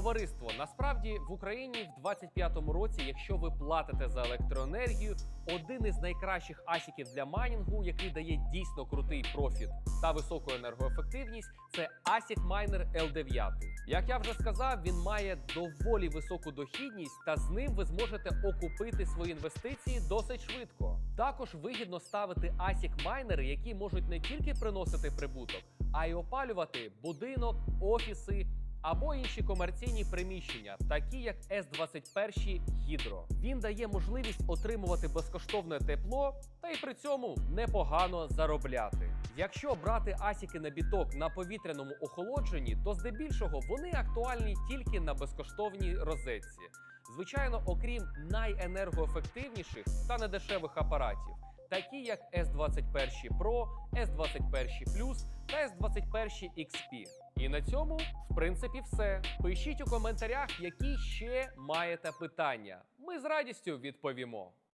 Товариство, насправді в Україні в 25-му році, якщо ви платите за електроенергію, один із найкращих асіків для майнінгу, який дає дійсно крутий профіт та високу енергоефективність, це ASIC Miner L9. Як я вже сказав, він має доволі високу дохідність, та з ним ви зможете окупити свої інвестиції досить швидко. Також вигідно ставити ASIC майнери, які можуть не тільки приносити прибуток, а й опалювати будинок, офіси або інші комерційні приміщення, такі як С-21 Гідро. Він дає можливість отримувати безкоштовне тепло та й при цьому непогано заробляти. Якщо брати асіки на біток на повітряному охолодженні, то здебільшого вони актуальні тільки на безкоштовній розетці. Звичайно, окрім найенергоефективніших та недешевих апаратів, такі як S21 Pro, S21 Plus та S21 XP. І на цьому, в принципі, все. Пишіть у коментарях, які ще маєте питання. Ми з радістю відповімо.